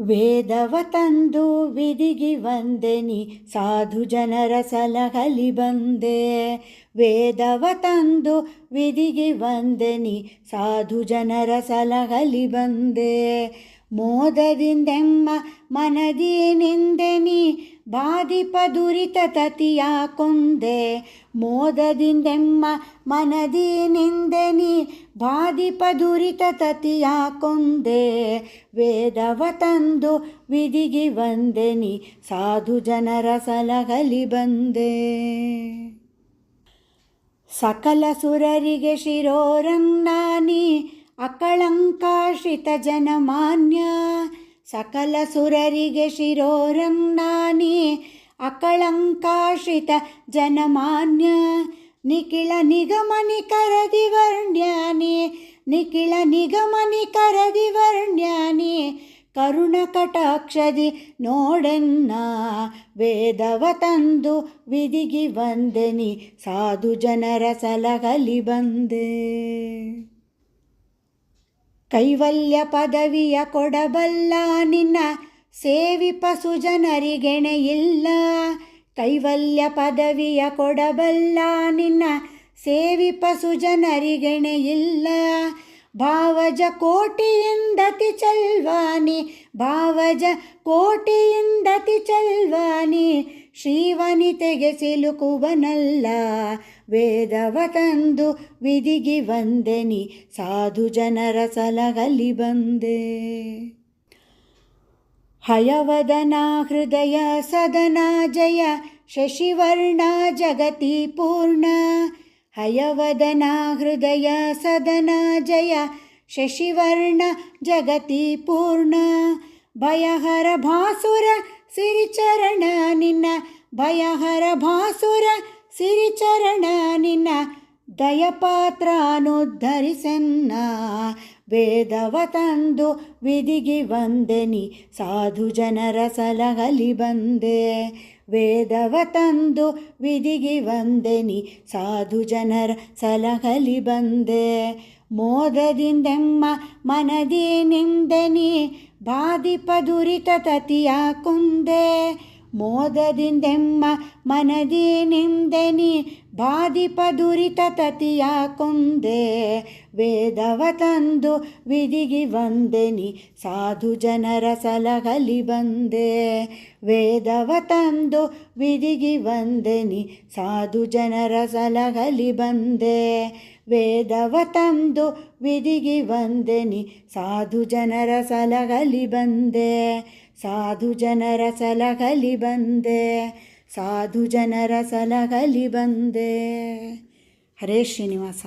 ವೇದವ ತಂದು ವಿಧಿಗಿ ವಂದೆನಿ, ಸಾಧು ಜನರ ಸಲಹಲಿ ಬಂದೆ. ವೇದವ ತಂದು ವಿಧಿಗಿ ವಂದೆನಿ, ಸಾಧು ಜನರ ಸಲಹಲಿ ಬಂದೆ. ಮೋದದಿಂದೆಮ್ಮ ಮನದಿ ಬಾಧಿಪ ದುರಿತ ತತಿಯ ಕೊಂದೆ, ಮೋದದಿಂದೆಮ್ಮ ಮನದಿ ನಿಂದೆನಿ. ಬಾಧಿಪ ದುರಿತ ತತಿಯ ಕೊಂದೆ, ವೇದವ ತಂದು ವಿಧಿಗೆ ವಂದೆನಿ ಸಾಧು ಜನರ ಸಲಹಲಿ ಬಂದೆ. ಸಕಲ ಸುರರಿಗೆ ಶಿರೋರಂಗಾನಿ ಅಕಳಂಕಾಶಿತ ಜನಮಾನ್ಯ. ಸಕಲ ಸುರರಿಗೆ ಶಿರೋರಂಗಾನಿ ಅಕಳಂಕಾಶ್ರಿತ ಜನಮಾನ್ಯ. ನಿಖಿಳ ನಿಗಮನಿ ಕರದಿ ವರ್ಣ್ಯಾನಿ ನಿಖಿಳ ನಿಗಮನಿ ಕರದಿ ವರ್ಣ್ಯಾನಿ. ಕರುಣ ಕಟಾಕ್ಷದಿ ನೋಡೆನ್ನ ವೇದವ ತಂದು ವಿಧಿಗಿ ವಂದೆನಿ ಸಾಧು ಜನರ ಸಲಹಲಿ ಬಂದೆ. ಕೈವಲ್ಯ ಪದವಿಯ ಕೊಡಬಲ್ಲ ನಿನ್ನ ಸೇವಿಪ ಸುಜನರಿಗೆಣೆಯಿಲ್ಲ. ಕೈವಲ್ಯ ಪದವಿಯ ಕೊಡಬಲ್ಲ ನಿನ್ನ ಸೇವಿಪ ಸುಜನರಿಗೆಣೆಯಿಲ್ಲ. ಭಾವಜ ಕೋಟಿಯಿಂದತಿ ಚಲ್ವಾನಿ ಭಾವಜ ಕೋಟಿಯಿಂದತಿ ಚಲ್ವಾನಿ, ಶ್ರೀವನಿತೆಗೆ ಸಿಲುಕುವನಲ್ಲ ವೇದವ ತಂದು ವಿಧಿಗಿ ವಂದೆನಿ, ಸಾಧು ಜನರ ಸಲಗಲಿ ಬಂದೆ. ಹಯವದನ ಹೃದಯ ಸದನ ಜಯ, ಶಶಿವರ್ಣ ಜಗತಿ ಪೂರ್ಣ ಹಯವದನ ಹೃದಯ ಸದನ ಜಯ ಶಶಿವರ್ಣ ಜಗತಿ ಪೂರ್ಣ ಭಯಹರ ಭಾಸುರ ಸಿರಿಚರಣ ನಿನ್ನ ಭಯಹರ ಭಾಸುರ ಸಿರಿಚರಣ ನಿನ್ನ ದಯಪಾತ್ರಾನುದ್ಧರಿಸನ್ನ ವೇದವ ತಂದು ವಿಧಿಗಿ ವಂದೆನಿ ಸಾಧು ಜನರ ಸಲಹಲಿ ಬಂದೆ ವೇದವ ತಂದು ವಿಧಿಗಿ ವಂದೆನಿ. ಸಾಧು ಜನರ ಸಲಹಲಿ ಬಂದೆ. ಮೋದದಿಂದೆಮ್ಮ ಮನದಿ ನಿಂದೆನಿ. ಬಾಧಿಪ ದುರಿತ ತತಿಯ ಕುಂದೆ. ಮೋದದಿಂದೆಮ್ಮ ಮನದಿ ನಿಂದೆನಿ ಬಾಧಿಪ ದುರಿತ ತತಿಯ ಕೊಂದೆ ವೇದವ ತಂದು ವಿಧಿಗಿ ವಂದೆನಿ ಸಾಧು ಜನರ ಸಲಹಲಿ ಬಂದೆ ವೇದವ ತಂದು ವಿಧಿಗಿ ವಂದೆನಿ ಸಾಧು ಜನರ ಸಲಹಲಿ ಬಂದೆ ವೇದವ ತಂದು ವಿಧಿಗಿ ವಂದೆನಿ. ಸಾಧು ಜನರ ಸಲಹಲಿ ಬಂದೆ. ಸಾಧು ಜನರ ಸಲಹಲಿ ಬಂದೆ. ಸಾಧು ಜನರ ಸಲಹಲಿ ಬಂದೆ. ಹರೇ ಶ್ರೀನಿವಾಸ.